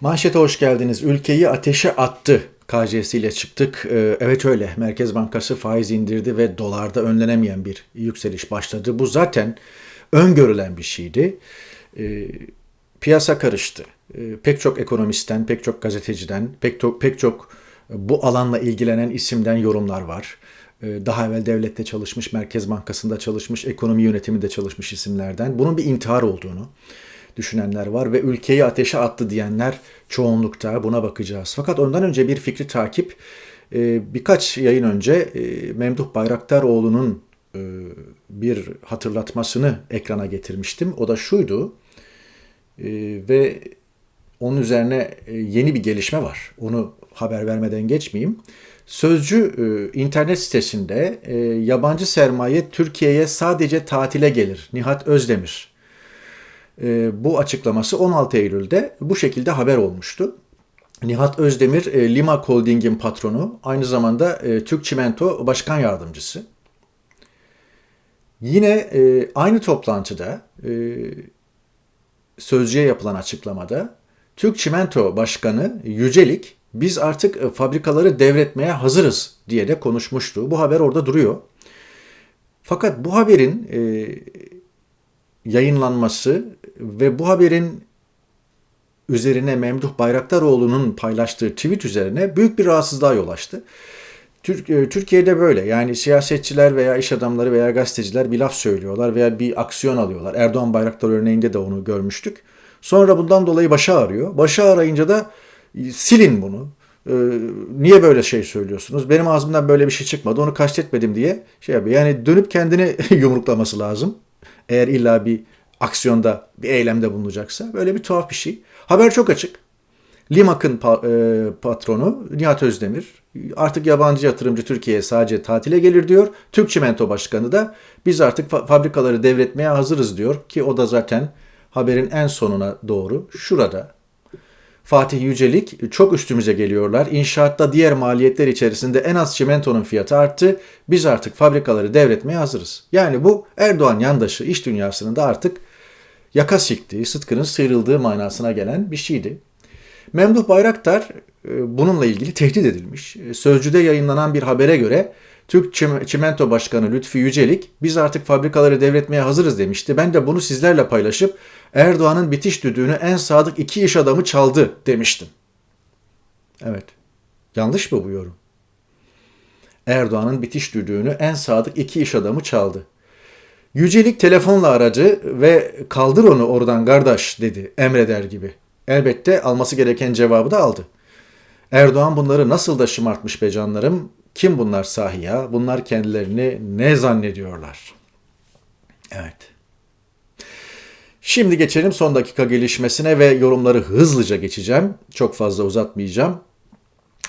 Manşete hoş geldiniz. Ülkeyi ateşe attı. KCS ile çıktık. Ee, Evet öyle. Merkez Bankası faiz indirdi ve dolarda önlenemeyen bir yükseliş başladı. Bu zaten öngörülen bir şeydi. Ee, Piyasa karıştı. Ee, Pek çok ekonomistten, pek çok gazeteciden, pek çok, pek çok bu alanla ilgilenen isimden yorumlar var. Daha evvel devlette çalışmış, Merkez Bankası'nda çalışmış, ekonomi yönetiminde çalışmış isimlerden. Bunun bir intihar olduğunu düşünenler var ve ülkeyi ateşe attı diyenler çoğunlukta buna bakacağız. Fakat ondan önce bir fikri takip e, birkaç yayın önce e, Memduh Bayraktaroğlu'nun e, bir hatırlatmasını ekrana getirmiştim. O da şuydu ve onun üzerine yeni bir gelişme var. Onu haber vermeden geçmeyeyim. Sözcü internet sitesinde yabancı sermaye Türkiye'ye sadece tatile gelir. Nihat Özdemir bu açıklaması 16 Eylül'de bu şekilde haber olmuştu. Nihat Özdemir, e, Lima Holding'in patronu, aynı zamanda e, Türk Çimento Başkan Yardımcısı. Yine e, aynı toplantıda sözcüye yapılan açıklamada Türk Çimento Başkanı Yücelik biz artık fabrikaları devretmeye hazırız diye de konuşmuştu. Bu haber orada duruyor. Fakat bu haberin yayınlanması ve bu haberin üzerine Memduh Bayraktaroğlu'nun paylaştığı tweet üzerine büyük bir rahatsızlığa yol açtı. E, Türkiye'de böyle yani siyasetçiler veya iş adamları veya gazeteciler bir laf söylüyorlar veya bir aksiyon alıyorlar. Erdoğan Bayraktar örneğinde de onu görmüştük. Sonra bundan dolayı başı ağrıyor. Başı ağrayınca da e, silin bunu. E, niye böyle şey söylüyorsunuz? Benim ağzımdan böyle bir şey çıkmadı. Onu kastetmedim diye şey yapıyor. Yani dönüp kendini yumruklaması lazım. Eğer illa bir aksiyonda, bir eylemde bulunacaksa. Böyle bir tuhaf bir şey. Haber çok açık. Limak'ın e, patronu Nihat Özdemir artık yabancı yatırımcı Türkiye'ye sadece tatile gelir diyor. Türk Çimento Başkanı da biz artık fa- fabrikaları devretmeye hazırız diyor ki o da zaten haberin en sonuna doğru şurada. Fatih Yücelik çok üstümüze geliyorlar. İnşaatta diğer maliyetler içerisinde en az çimentonun fiyatı arttı. Biz artık fabrikaları devretmeye hazırız. Yani bu Erdoğan yandaşı iş dünyasının da artık yaka siktiği, sıtkının sıyrıldığı manasına gelen bir şeydi. Memduh Bayraktar e, bununla ilgili tehdit edilmiş. E, Sözcü'de yayınlanan bir habere göre Türk Çim- Çimento Başkanı Lütfi Yücelik biz artık fabrikaları devretmeye hazırız demişti. Ben de bunu sizlerle paylaşıp Erdoğan'ın bitiş düdüğünü en sadık iki iş adamı çaldı demiştim. Evet. Yanlış mı bu yorum? Erdoğan'ın bitiş düdüğünü en sadık iki iş adamı çaldı. Yücelik telefonla aradı ve kaldır onu oradan kardeş dedi emreder gibi. Elbette alması gereken cevabı da aldı. Erdoğan bunları nasıl da şımartmış be canlarım. Kim bunlar sahi ya? Bunlar kendilerini ne zannediyorlar? Evet. Şimdi geçelim son dakika gelişmesine ve yorumları hızlıca geçeceğim. Çok fazla uzatmayacağım.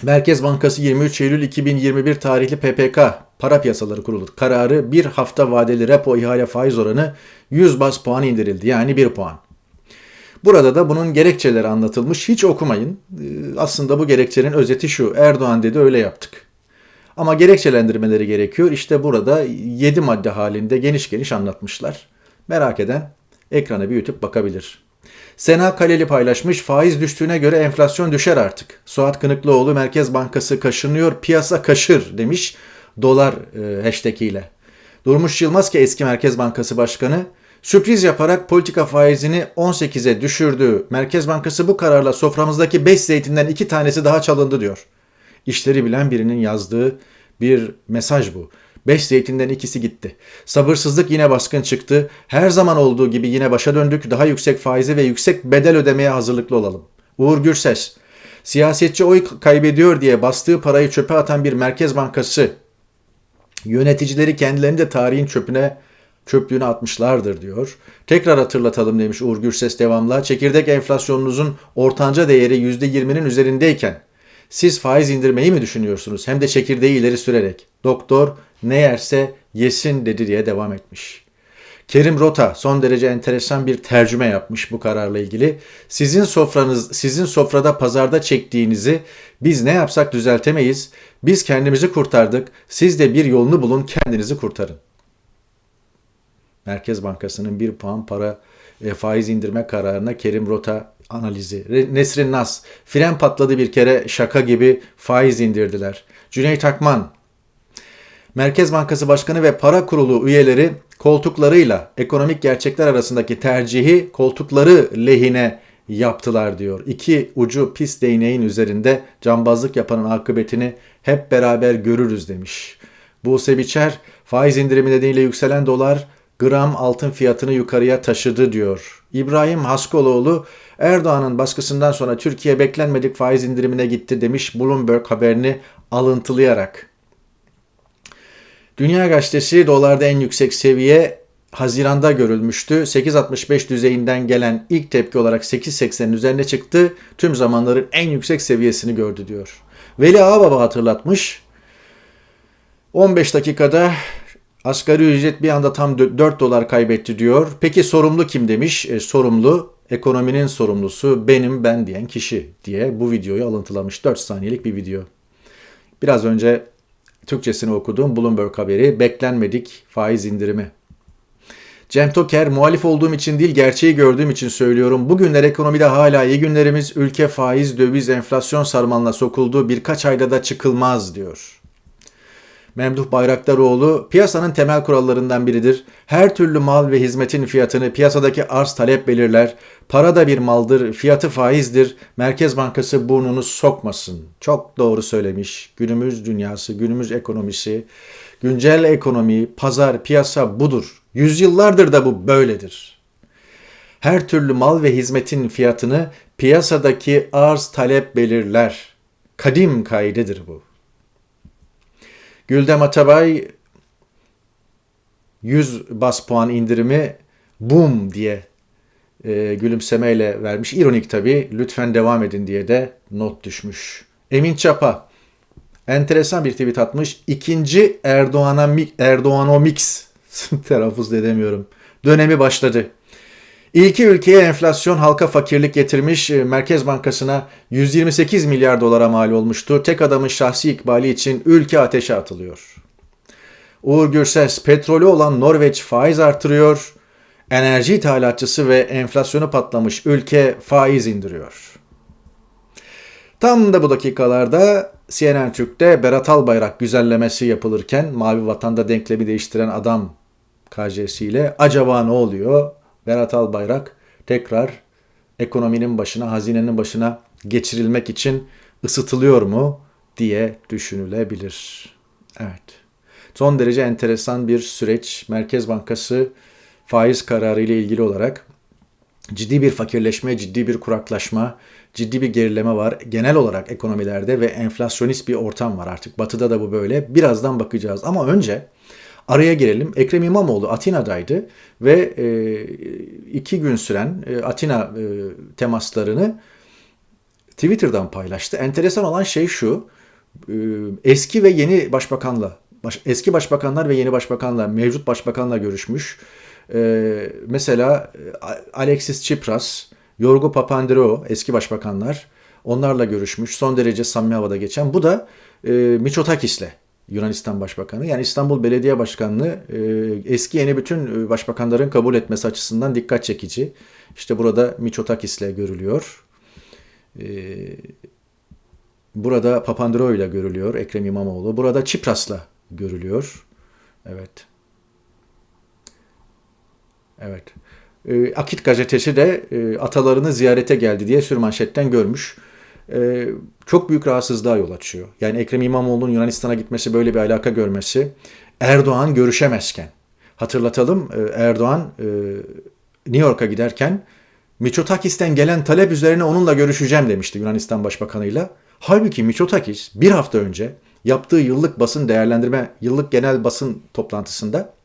Merkez Bankası 23 Eylül 2021 tarihli PPK para piyasaları kurulu kararı bir hafta vadeli repo ihale faiz oranı 100 bas puan indirildi. Yani 1 puan. Burada da bunun gerekçeleri anlatılmış. Hiç okumayın. Ee, Aslında bu gerekçenin özeti şu. Erdoğan dedi öyle yaptık. Ama gerekçelendirmeleri gerekiyor. İşte burada 7 madde halinde geniş geniş anlatmışlar. Merak eden ekrana büyütüp bakabilir. Sena Kaleli paylaşmış faiz düştüğüne göre enflasyon düşer artık. Suat Kınıklıoğlu Merkez Bankası kaşınıyor piyasa kaşır demiş dolar e, hashtag ile. Durmuş Yılmaz ki eski Merkez Bankası Başkanı sürpriz yaparak politika faizini 18'e düşürdü. Merkez Bankası bu kararla soframızdaki 5 zeytinden 2 tanesi daha çalındı diyor. İşleri bilen birinin yazdığı bir mesaj bu. Beş zeytinden ikisi gitti. Sabırsızlık yine baskın çıktı. Her zaman olduğu gibi yine başa döndük. Daha yüksek faizi ve yüksek bedel ödemeye hazırlıklı olalım. Uğur Gürses, siyasetçi oy kaybediyor diye bastığı parayı çöpe atan bir merkez bankası yöneticileri kendilerini de tarihin çöpüne çöplüğüne atmışlardır diyor. Tekrar hatırlatalım demiş Uğur Gürses devamla. Çekirdek enflasyonunuzun ortanca değeri %20'nin üzerindeyken siz faiz indirmeyi mi düşünüyorsunuz? Hem de çekirdeği ileri sürerek. Doktor ne yerse yesin dedi diye devam etmiş. Kerim Rota son derece enteresan bir tercüme yapmış bu kararla ilgili. Sizin sofranız, sizin sofrada pazarda çektiğinizi biz ne yapsak düzeltemeyiz. Biz kendimizi kurtardık. Siz de bir yolunu bulun, kendinizi kurtarın. Merkez Bankası'nın bir puan para e, faiz indirme kararına Kerim Rota analizi. Nesrin Nas. Fren patladı bir kere şaka gibi faiz indirdiler. Cüneyt Akman. Merkez Bankası Başkanı ve Para Kurulu üyeleri koltuklarıyla ekonomik gerçekler arasındaki tercihi koltukları lehine yaptılar diyor. İki ucu pis değneğin üzerinde cambazlık yapanın akıbetini hep beraber görürüz demiş. Buse Biçer faiz indirimi nedeniyle yükselen dolar gram altın fiyatını yukarıya taşıdı diyor. İbrahim Haskoloğlu Erdoğan'ın baskısından sonra Türkiye beklenmedik faiz indirimine gitti demiş Bloomberg haberini alıntılayarak. Dünya Gazetesi dolarda en yüksek seviye Haziran'da görülmüştü. 8.65 düzeyinden gelen ilk tepki olarak 8.80'in üzerine çıktı. Tüm zamanların en yüksek seviyesini gördü diyor. Veli Ağbaba hatırlatmış. 15 dakikada asgari ücret bir anda tam 4 dolar kaybetti diyor. Peki sorumlu kim demiş? E, sorumlu ekonominin sorumlusu benim ben diyen kişi diye bu videoyu alıntılamış. 4 saniyelik bir video. Biraz önce Türkçesini okuduğum Bloomberg haberi beklenmedik faiz indirimi. Cem Toker, muhalif olduğum için değil gerçeği gördüğüm için söylüyorum. Bugünler ekonomide hala iyi günlerimiz, ülke faiz, döviz, enflasyon sarmalına sokuldu. Birkaç ayda da çıkılmaz diyor. Memduh Bayraktaroğlu piyasanın temel kurallarından biridir. Her türlü mal ve hizmetin fiyatını piyasadaki arz talep belirler. Para da bir maldır, fiyatı faizdir. Merkez Bankası burnunu sokmasın. Çok doğru söylemiş. Günümüz dünyası, günümüz ekonomisi, güncel ekonomi, pazar, piyasa budur. Yüzyıllardır da bu böyledir. Her türlü mal ve hizmetin fiyatını piyasadaki arz talep belirler. Kadim kaidedir bu. Güldem Atabay 100 bas puan indirimi boom diye e, gülümsemeyle vermiş. İronik tabi. Lütfen devam edin diye de not düşmüş. Emin Çapa enteresan bir tweet atmış. İkinci Erdoğan'a Erdoğanomics telaffuz edemiyorum. Dönemi başladı. İlki ülkeye enflasyon halka fakirlik getirmiş. Merkez Bankası'na 128 milyar dolara mal olmuştu. Tek adamın şahsi ikbali için ülke ateşe atılıyor. Uğur Gürses petrolü olan Norveç faiz artırıyor. Enerji ithalatçısı ve enflasyonu patlamış ülke faiz indiriyor. Tam da bu dakikalarda CNN Türk'te Berat Albayrak güzellemesi yapılırken Mavi Vatan'da denklemi değiştiren adam KJ'siyle acaba ne oluyor? Berat Albayrak tekrar ekonominin başına, hazinenin başına geçirilmek için ısıtılıyor mu diye düşünülebilir. Evet. Son derece enteresan bir süreç. Merkez Bankası faiz kararı ile ilgili olarak ciddi bir fakirleşme, ciddi bir kuraklaşma, ciddi bir gerileme var. Genel olarak ekonomilerde ve enflasyonist bir ortam var artık. Batı'da da bu böyle. Birazdan bakacağız. Ama önce Araya girelim. Ekrem İmamoğlu Atina'daydı ve e, iki gün süren e, Atina e, temaslarını Twitter'dan paylaştı. Enteresan olan şey şu, e, eski ve yeni başbakanla, baş, eski başbakanlar ve yeni başbakanla, mevcut başbakanla görüşmüş. E, mesela e, Alexis Tsipras, Yorgo Papandreou eski başbakanlar onlarla görüşmüş. Son derece samimi havada geçen. Bu da e, Miçotakis'le Yunanistan Başbakanı. Yani İstanbul Belediye Başkanlığı e, eski yeni bütün e, başbakanların kabul etmesi açısından dikkat çekici. İşte burada Miçotakis'le görülüyor. E, burada Papandreou ile görülüyor Ekrem İmamoğlu. Burada Çipras'la görülüyor. Evet. Evet. Akit gazetesi de atalarını ziyarete geldi diye sürmanşetten görmüş e, çok büyük rahatsızlığa yol açıyor. Yani Ekrem İmamoğlu'nun Yunanistan'a gitmesi böyle bir alaka görmesi Erdoğan görüşemezken hatırlatalım e, Erdoğan e, New York'a giderken Miçotakis'ten gelen talep üzerine onunla görüşeceğim demişti Yunanistan Başbakanı'yla. Halbuki Miçotakis bir hafta önce yaptığı yıllık basın değerlendirme, yıllık genel basın toplantısında e,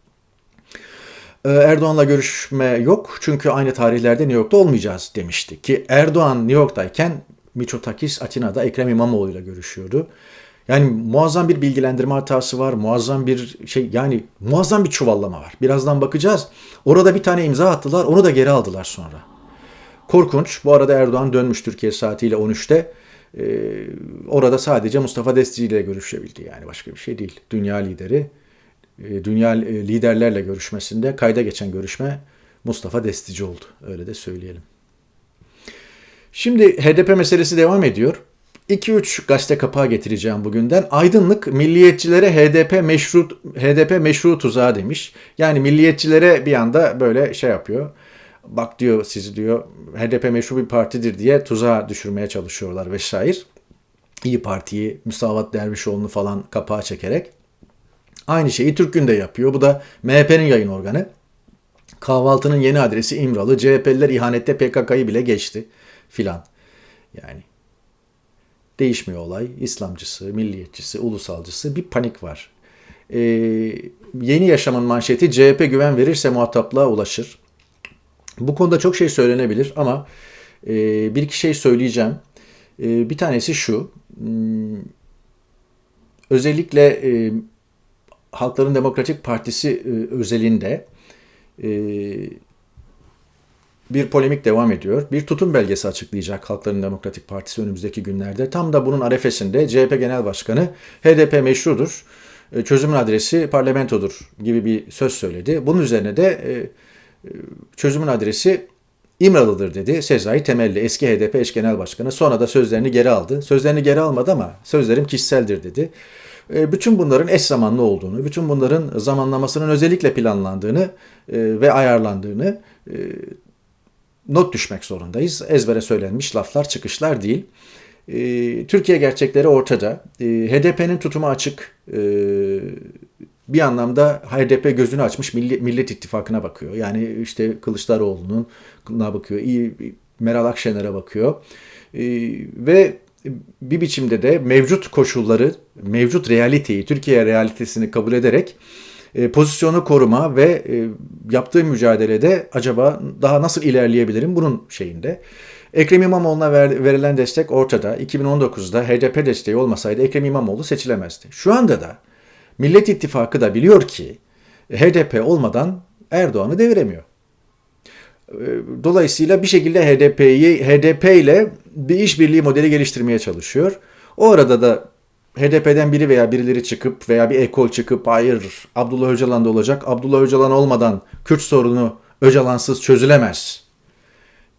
Erdoğan'la görüşme yok çünkü aynı tarihlerde New York'ta olmayacağız demişti. Ki Erdoğan New York'tayken Miçotakis Atina'da Ekrem İmamoğlu ile görüşüyordu. Yani muazzam bir bilgilendirme hatası var. Muazzam bir şey yani muazzam bir çuvallama var. Birazdan bakacağız. Orada bir tane imza attılar. Onu da geri aldılar sonra. Korkunç. Bu arada Erdoğan dönmüş Türkiye saatiyle 13'te. Ee, orada sadece Mustafa Destici ile görüşebildi yani başka bir şey değil. Dünya lideri. E, dünya liderlerle görüşmesinde kayda geçen görüşme Mustafa Destici oldu. Öyle de söyleyelim. Şimdi HDP meselesi devam ediyor. 2-3 gazete kapağı getireceğim bugünden. Aydınlık milliyetçilere HDP meşru HDP meşru tuzağı demiş. Yani milliyetçilere bir anda böyle şey yapıyor. Bak diyor sizi diyor HDP meşru bir partidir diye tuzağa düşürmeye çalışıyorlar vesaire. İyi Parti'yi, Musavat Dervişoğlu'nu falan kapağa çekerek. Aynı şeyi Türk Gün de yapıyor. Bu da MHP'nin yayın organı. Kahvaltının yeni adresi İmralı. CHP'liler ihanette PKK'yı bile geçti filan. Yani değişmiyor olay. İslamcısı, milliyetçisi, ulusalcısı bir panik var. Ee, yeni yaşamın manşeti CHP güven verirse muhataplığa ulaşır. Bu konuda çok şey söylenebilir ama e, bir iki şey söyleyeceğim. E, bir tanesi şu. Hmm, özellikle e, Halkların Demokratik Partisi e, özelinde e, bir polemik devam ediyor. Bir tutum belgesi açıklayacak Halkların Demokratik Partisi önümüzdeki günlerde. Tam da bunun arefesinde CHP Genel Başkanı HDP meşrudur, e, çözümün adresi parlamentodur gibi bir söz söyledi. Bunun üzerine de çözümün adresi İmralı'dır dedi Sezai Temelli eski HDP eş genel başkanı. Sonra da sözlerini geri aldı. Sözlerini geri almadı ama sözlerim kişiseldir dedi. Bütün bunların eş zamanlı olduğunu, bütün bunların zamanlamasının özellikle planlandığını ve ayarlandığını not düşmek zorundayız. Ezbere söylenmiş laflar, çıkışlar değil. E, Türkiye gerçekleri ortada. E, HDP'nin tutumu açık. E, bir anlamda HDP gözünü açmış Millet, Millet İttifakı'na bakıyor. Yani işte Kılıçdaroğlu'nun bakıyor. Meral Akşener'e bakıyor. E, ve bir biçimde de mevcut koşulları, mevcut realiteyi, Türkiye realitesini kabul ederek e, pozisyonu koruma ve e, yaptığı mücadelede acaba daha nasıl ilerleyebilirim bunun şeyinde. Ekrem İmamoğlu'na ver, verilen destek ortada. 2019'da HDP desteği olmasaydı Ekrem İmamoğlu seçilemezdi. Şu anda da Millet İttifakı da biliyor ki HDP olmadan Erdoğan'ı deviremiyor. E, dolayısıyla bir şekilde HDP'yi HDP ile bir işbirliği modeli geliştirmeye çalışıyor. O arada da HDP'den biri veya birileri çıkıp veya bir ekol çıkıp hayır Abdullah Öcalan da olacak. Abdullah Öcalan olmadan Kürt sorunu Öcalansız çözülemez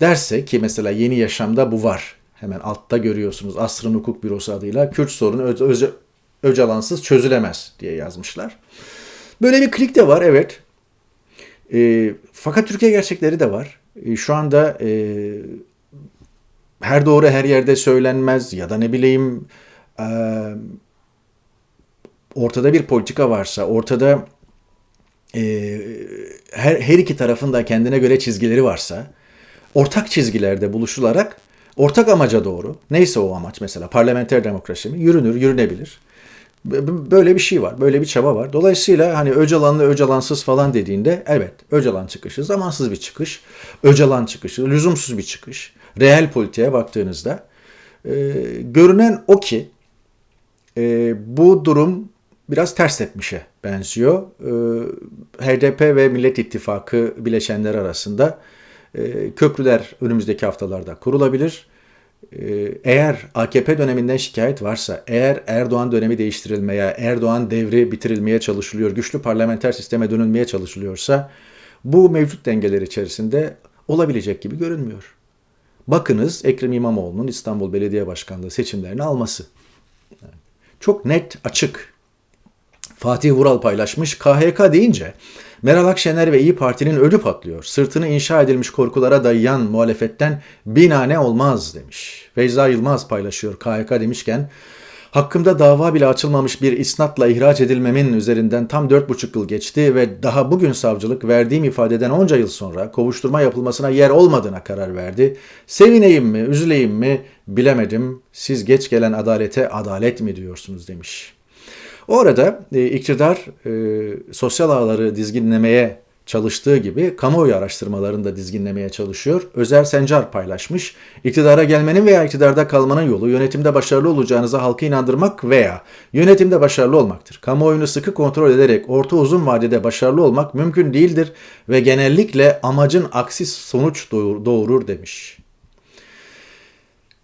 derse ki mesela yeni yaşamda bu var. Hemen altta görüyorsunuz Asrın Hukuk Bürosu adıyla Kürt sorunu Ö- Ö- Öcalansız çözülemez diye yazmışlar. Böyle bir klik de var evet. E, fakat Türkiye gerçekleri de var. E, şu anda e, her doğru her yerde söylenmez ya da ne bileyim ortada bir politika varsa, ortada e, her, her iki tarafında kendine göre çizgileri varsa, ortak çizgilerde buluşularak ortak amaca doğru, neyse o amaç mesela parlamenter demokrasi mi, yürünür, yürünebilir. Böyle bir şey var, böyle bir çaba var. Dolayısıyla hani Öcalanlı, Öcalansız falan dediğinde evet Öcalan çıkışı zamansız bir çıkış, Öcalan çıkışı lüzumsuz bir çıkış. Reel politiğe baktığınızda e, görünen o ki e, bu durum biraz ters tepmişe benziyor. E, HDP ve Millet İttifakı bileşenler arasında e, köprüler önümüzdeki haftalarda kurulabilir. E, eğer AKP döneminden şikayet varsa, eğer Erdoğan dönemi değiştirilmeye, Erdoğan devri bitirilmeye çalışılıyor, güçlü parlamenter sisteme dönülmeye çalışılıyorsa bu mevcut dengeler içerisinde olabilecek gibi görünmüyor. Bakınız Ekrem İmamoğlu'nun İstanbul Belediye Başkanlığı seçimlerini alması. Çok net, açık. Fatih Vural paylaşmış. KHK deyince Meral Akşener ve İyi Parti'nin ödü patlıyor. Sırtını inşa edilmiş korkulara dayayan muhalefetten binane olmaz demiş. Feyza Yılmaz paylaşıyor KHK demişken Hakkımda dava bile açılmamış bir isnatla ihraç edilmemin üzerinden tam 4,5 yıl geçti ve daha bugün savcılık verdiğim ifadeden onca yıl sonra kovuşturma yapılmasına yer olmadığına karar verdi. Sevineyim mi, üzüleyim mi bilemedim. Siz geç gelen adalete adalet mi diyorsunuz demiş. Orada e, iktidar e, sosyal ağları dizginlemeye çalıştığı gibi kamuoyu araştırmalarını da dizginlemeye çalışıyor. Özer Sencar paylaşmış. İktidara gelmenin veya iktidarda kalmanın yolu yönetimde başarılı olacağınıza halkı inandırmak veya yönetimde başarılı olmaktır. Kamuoyunu sıkı kontrol ederek orta uzun vadede başarılı olmak mümkün değildir ve genellikle amacın aksi sonuç doğurur demiş.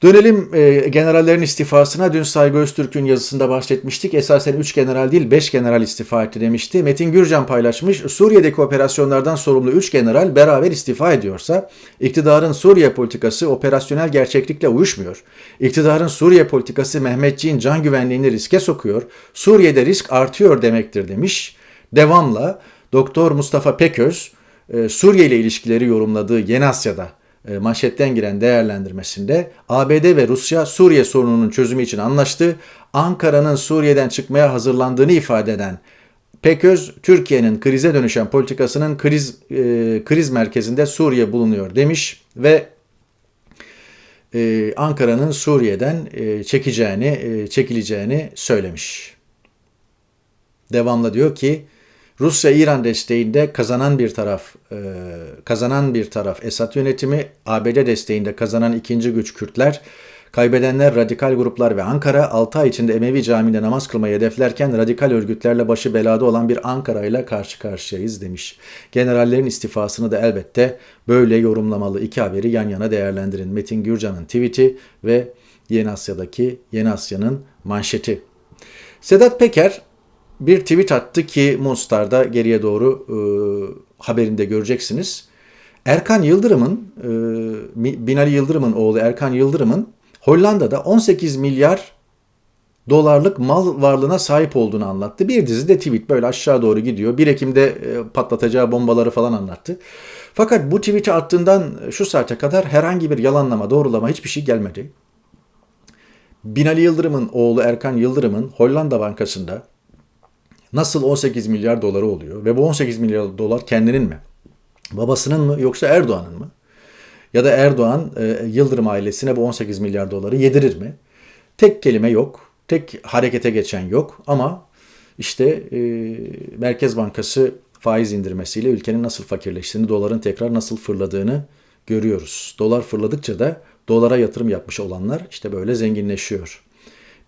Dönelim e, generallerin istifasına. Dün Saygı Öztürk'ün yazısında bahsetmiştik. Esasen 3 general değil 5 general istifa etti demişti. Metin Gürcan paylaşmış. Suriye'deki operasyonlardan sorumlu 3 general beraber istifa ediyorsa iktidarın Suriye politikası operasyonel gerçeklikle uyuşmuyor. İktidarın Suriye politikası Mehmetçiğin can güvenliğini riske sokuyor. Suriye'de risk artıyor demektir demiş. Devamla Doktor Mustafa Peköz e, Suriye ile ilişkileri yorumladığı Yeni Asya'da manşetten giren değerlendirmesinde ABD ve Rusya Suriye sorununun çözümü için anlaştı. Ankara'nın Suriye'den çıkmaya hazırlandığını ifade eden Peköz, Türkiye'nin krize dönüşen politikasının kriz e, kriz merkezinde Suriye bulunuyor demiş ve e, Ankara'nın Suriye'den e, çekeceğini, e, çekileceğini söylemiş. Devamlı diyor ki Rusya-İran desteğinde kazanan bir taraf e, kazanan bir taraf Esad yönetimi, ABD desteğinde kazanan ikinci güç Kürtler, kaybedenler radikal gruplar ve Ankara 6 ay içinde Emevi Camii'nde namaz kılmayı hedeflerken radikal örgütlerle başı belada olan bir Ankara ile karşı karşıyayız demiş. Generallerin istifasını da elbette böyle yorumlamalı iki haberi yan yana değerlendirin. Metin Gürcan'ın tweet'i ve Yeni Asya'daki Yeni Asya'nın manşeti. Sedat Peker bir tweet attı ki Monstar'da geriye doğru e, haberinde göreceksiniz. Erkan Yıldırım'ın, e, Binali Yıldırım'ın oğlu Erkan Yıldırım'ın Hollanda'da 18 milyar dolarlık mal varlığına sahip olduğunu anlattı. Bir dizi de tweet böyle aşağı doğru gidiyor. 1 Ekim'de e, patlatacağı bombaları falan anlattı. Fakat bu tweet'i attığından şu saate kadar herhangi bir yalanlama, doğrulama hiçbir şey gelmedi. Binali Yıldırım'ın oğlu Erkan Yıldırım'ın Hollanda Bankası'nda nasıl 18 milyar doları oluyor ve bu 18 milyar dolar kendinin mi? Babasının mı yoksa Erdoğan'ın mı? Ya da Erdoğan e, Yıldırım ailesine bu 18 milyar doları yedirir mi? Tek kelime yok. Tek harekete geçen yok ama işte e, Merkez Bankası faiz indirmesiyle ülkenin nasıl fakirleştiğini, doların tekrar nasıl fırladığını görüyoruz. Dolar fırladıkça da dolara yatırım yapmış olanlar işte böyle zenginleşiyor.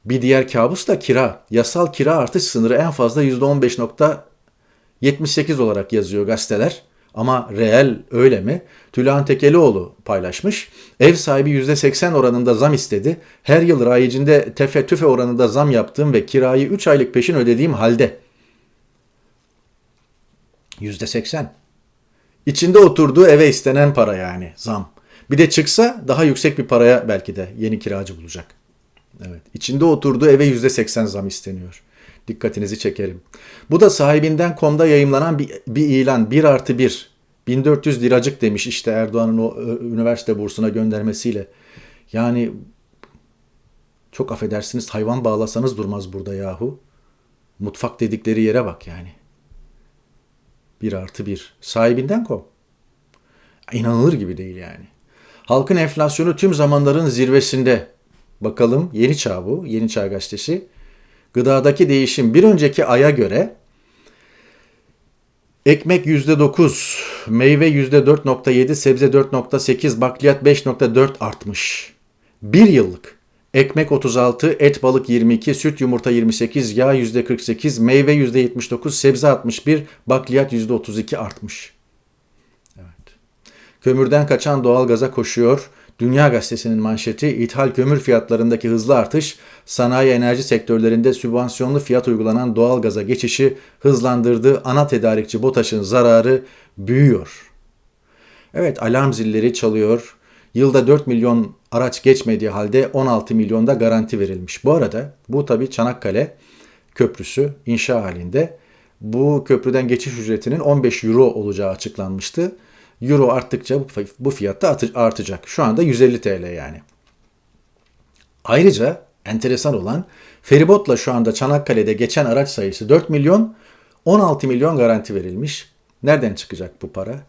Bir diğer kabus da kira. Yasal kira artış sınırı en fazla %15.78 olarak yazıyor gazeteler. Ama reel öyle mi? Tülhan Tekelioğlu paylaşmış. Ev sahibi %80 oranında zam istedi. Her yıl rayicinde tefe tüfe oranında zam yaptığım ve kirayı 3 aylık peşin ödediğim halde. %80. İçinde oturduğu eve istenen para yani zam. Bir de çıksa daha yüksek bir paraya belki de yeni kiracı bulacak. Evet. İçinde oturduğu eve %80 zam isteniyor. Dikkatinizi çekerim. Bu da sahibinden komda yayımlanan bir, bir ilan. 1 artı 1. 1400 liracık demiş işte Erdoğan'ın o üniversite bursuna göndermesiyle. Yani çok affedersiniz hayvan bağlasanız durmaz burada yahu. Mutfak dedikleri yere bak yani. 1 artı 1. Sahibinden kom. İnanılır gibi değil yani. Halkın enflasyonu tüm zamanların zirvesinde. Bakalım Yeni Çağ bu. Yeni Çağ gazetesi. Gıdadaki değişim bir önceki aya göre ekmek %9, meyve %4.7, sebze 4.8, bakliyat 5.4 artmış. Bir yıllık. Ekmek 36, et balık 22, süt yumurta 28, yağ %48, meyve %79, sebze 61, bakliyat %32 artmış. Evet. Kömürden kaçan doğalgaza koşuyor. Dünya Gazetesi'nin manşeti ithal kömür fiyatlarındaki hızlı artış, sanayi enerji sektörlerinde sübvansiyonlu fiyat uygulanan doğal gaza geçişi hızlandırdı. Ana tedarikçi BOTAŞ'ın zararı büyüyor. Evet alarm zilleri çalıyor. Yılda 4 milyon araç geçmediği halde 16 milyonda garanti verilmiş. Bu arada bu tabi Çanakkale Köprüsü inşa halinde. Bu köprüden geçiş ücretinin 15 euro olacağı açıklanmıştı. Euro arttıkça bu fiyatta artacak. Şu anda 150 TL yani. Ayrıca enteresan olan feribotla şu anda Çanakkale'de geçen araç sayısı 4 milyon 16 milyon garanti verilmiş. Nereden çıkacak bu para?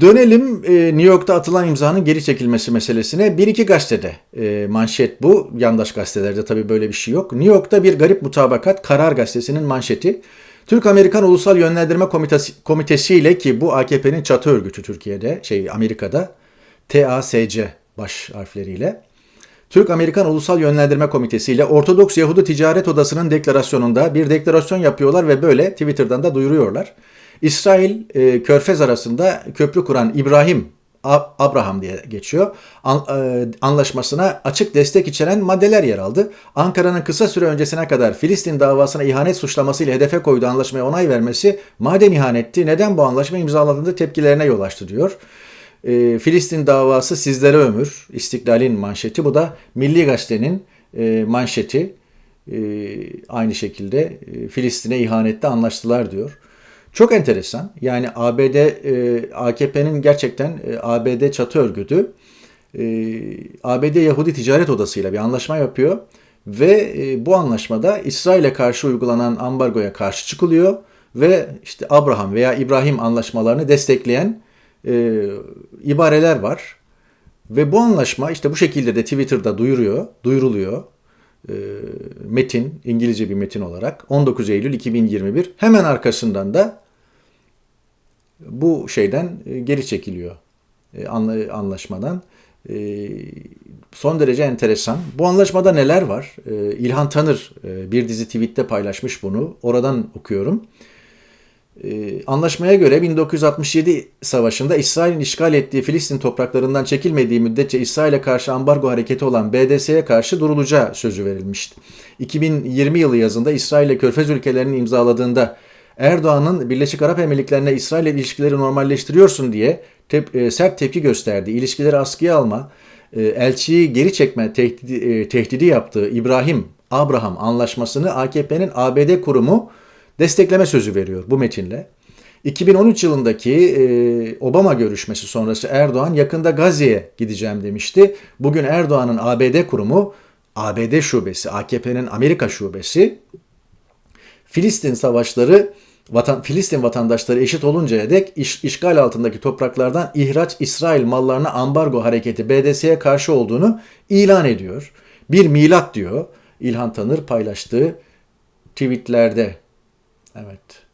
Dönelim e, New York'ta atılan imzanın geri çekilmesi meselesine. Bir iki gazetede e, manşet bu. Yandaş gazetelerde tabii böyle bir şey yok. New York'ta bir garip mutabakat Karar Gazetesi'nin manşeti. Türk-Amerikan Ulusal Yönlendirme Komitesi, Komitesi ile ki bu AKP'nin çatı örgütü Türkiye'de, şey Amerika'da TASC baş harfleriyle. Türk-Amerikan Ulusal Yönlendirme Komitesi ile Ortodoks Yahudi Ticaret Odası'nın deklarasyonunda bir deklarasyon yapıyorlar ve böyle Twitter'dan da duyuruyorlar. İsrail e, Körfez arasında köprü kuran İbrahim Abraham diye geçiyor. E, anlaşmasına açık destek içeren maddeler yer aldı. Ankara'nın kısa süre öncesine kadar Filistin davasına ihanet suçlamasıyla hedefe koyduğu anlaşmaya onay vermesi madem ihanetti neden bu anlaşma imzaladığında tepkilerine yol açtı diyor. E, Filistin davası sizlere ömür. İstiklal'in manşeti. Bu da Milli Gazete'nin e, manşeti. Aynı şekilde Filistin'e ihanette anlaştılar diyor. Çok enteresan. Yani ABD, e, AKP'nin gerçekten e, ABD çatı örgütü e, ABD Yahudi Ticaret Odası ile bir anlaşma yapıyor ve e, bu anlaşmada İsrail'e karşı uygulanan ambargoya karşı çıkılıyor ve işte Abraham veya İbrahim anlaşmalarını destekleyen e, ibareler var. Ve bu anlaşma işte bu şekilde de Twitter'da duyuruyor, duyuruluyor. E, metin, İngilizce bir metin olarak 19 Eylül 2021. Hemen arkasından da bu şeyden e, geri çekiliyor e, anla- anlaşmadan. Son derece enteresan. Bu anlaşmada neler var? İlhan Tanır bir dizi tweette paylaşmış bunu. Oradan okuyorum. Ee, anlaşmaya göre 1967 savaşında İsrail'in işgal ettiği Filistin topraklarından çekilmediği müddetçe İsrail'e karşı ambargo hareketi olan BDS'ye karşı durulacağı sözü verilmişti. 2020 yılı yazında İsrail ile Körfez ülkelerinin imzaladığında Erdoğan'ın Birleşik Arap Emirlikleri'ne İsrail ile ilişkileri normalleştiriyorsun diye tep- e, sert tepki gösterdi. İlişkileri askıya alma, e, elçiyi geri çekme tehdidi, e, tehdidi yaptığı İbrahim Abraham anlaşmasını AKP'nin ABD kurumu destekleme sözü veriyor bu metinle. 2013 yılındaki e, Obama görüşmesi sonrası Erdoğan yakında Gazze'ye gideceğim demişti. Bugün Erdoğan'ın ABD kurumu, ABD şubesi, AKP'nin Amerika şubesi Filistin savaşları vatan, Filistin vatandaşları eşit oluncaya dek iş, işgal altındaki topraklardan ihraç İsrail mallarına ambargo hareketi BDS'ye karşı olduğunu ilan ediyor. Bir milat diyor İlhan Tanır paylaştığı tweetlerde. Evet.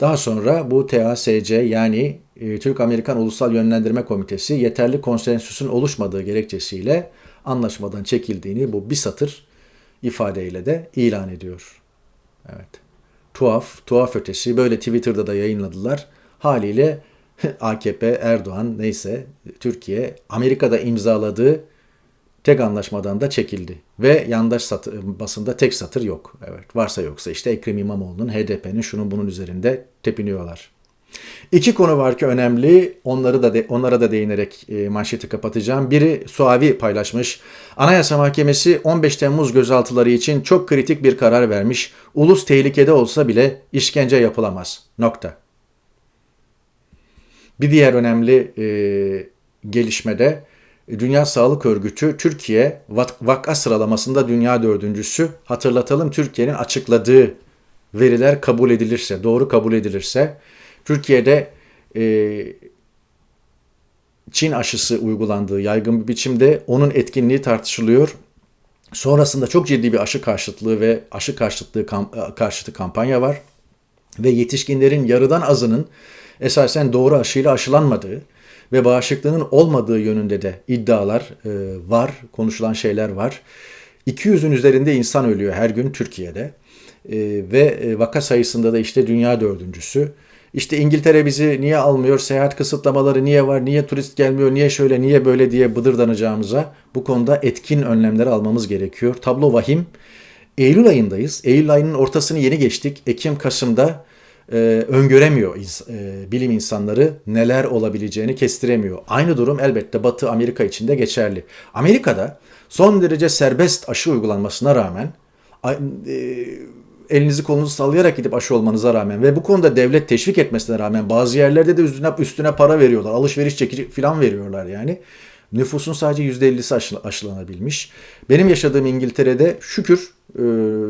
Daha sonra bu TASC yani e, Türk-Amerikan Ulusal Yönlendirme Komitesi yeterli konsensüsün oluşmadığı gerekçesiyle anlaşmadan çekildiğini bu bir satır ifadeyle de ilan ediyor. Evet. Tuhaf, tuhaf ötesi böyle Twitter'da da yayınladılar. Haliyle AKP, Erdoğan neyse Türkiye Amerika'da imzaladığı tek anlaşmadan da çekildi. Ve yandaş satır, basında tek satır yok. Evet varsa yoksa işte Ekrem İmamoğlu'nun, HDP'nin şunun bunun üzerinde tepiniyorlar. İki konu var ki önemli. Onları da de, onlara da değinerek e, manşeti kapatacağım. Biri Suavi paylaşmış. Anayasa Mahkemesi 15 Temmuz gözaltıları için çok kritik bir karar vermiş. Ulus tehlikede olsa bile işkence yapılamaz. Nokta. Bir diğer önemli e, gelişmede Dünya Sağlık Örgütü Türkiye vaka sıralamasında dünya dördüncüsü. Hatırlatalım Türkiye'nin açıkladığı veriler kabul edilirse, doğru kabul edilirse Türkiye'de e, Çin aşısı uygulandığı yaygın bir biçimde onun etkinliği tartışılıyor. Sonrasında çok ciddi bir aşı karşıtlığı ve aşı karşıtlığı kamp- karşıtı kampanya var. Ve yetişkinlerin yarıdan azının esasen doğru aşıyla aşılanmadığı ve bağışıklığının olmadığı yönünde de iddialar e, var, konuşulan şeyler var. 200'ün üzerinde insan ölüyor her gün Türkiye'de e, ve e, vaka sayısında da işte dünya dördüncüsü. İşte İngiltere bizi niye almıyor, seyahat kısıtlamaları niye var, niye turist gelmiyor, niye şöyle, niye böyle diye bıdırdanacağımıza bu konuda etkin önlemleri almamız gerekiyor. Tablo vahim. Eylül ayındayız. Eylül ayının ortasını yeni geçtik. Ekim, Kasım'da e, öngöremiyor e, bilim insanları neler olabileceğini kestiremiyor. Aynı durum elbette Batı Amerika için de geçerli. Amerika'da son derece serbest aşı uygulanmasına rağmen e, elinizi kolunuzu sallayarak gidip aşı olmanıza rağmen ve bu konuda devlet teşvik etmesine rağmen bazı yerlerde de üstüne, üstüne para veriyorlar. Alışveriş çekici falan veriyorlar yani. Nüfusun sadece %50'si aşı, aşılanabilmiş. Benim yaşadığım İngiltere'de şükür e,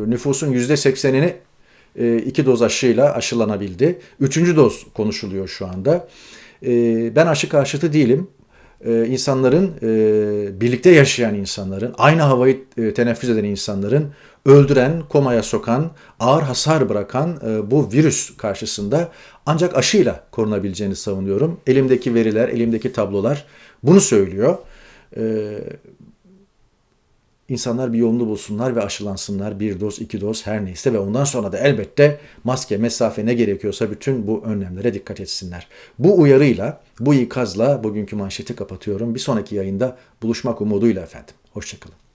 nüfusun %80'ini e, iki doz aşıyla aşılanabildi. Üçüncü doz konuşuluyor şu anda. E, ben aşı karşıtı değilim. E, insanların, e, birlikte yaşayan insanların, aynı havayı e, teneffüs eden insanların öldüren, komaya sokan, ağır hasar bırakan e, bu virüs karşısında ancak aşıyla korunabileceğini savunuyorum. Elimdeki veriler, elimdeki tablolar bunu söylüyor. İnsanlar bir yolunu bulsunlar ve aşılansınlar. Bir doz, iki doz her neyse ve ondan sonra da elbette maske, mesafe ne gerekiyorsa bütün bu önlemlere dikkat etsinler. Bu uyarıyla, bu ikazla bugünkü manşeti kapatıyorum. Bir sonraki yayında buluşmak umuduyla efendim. Hoşçakalın.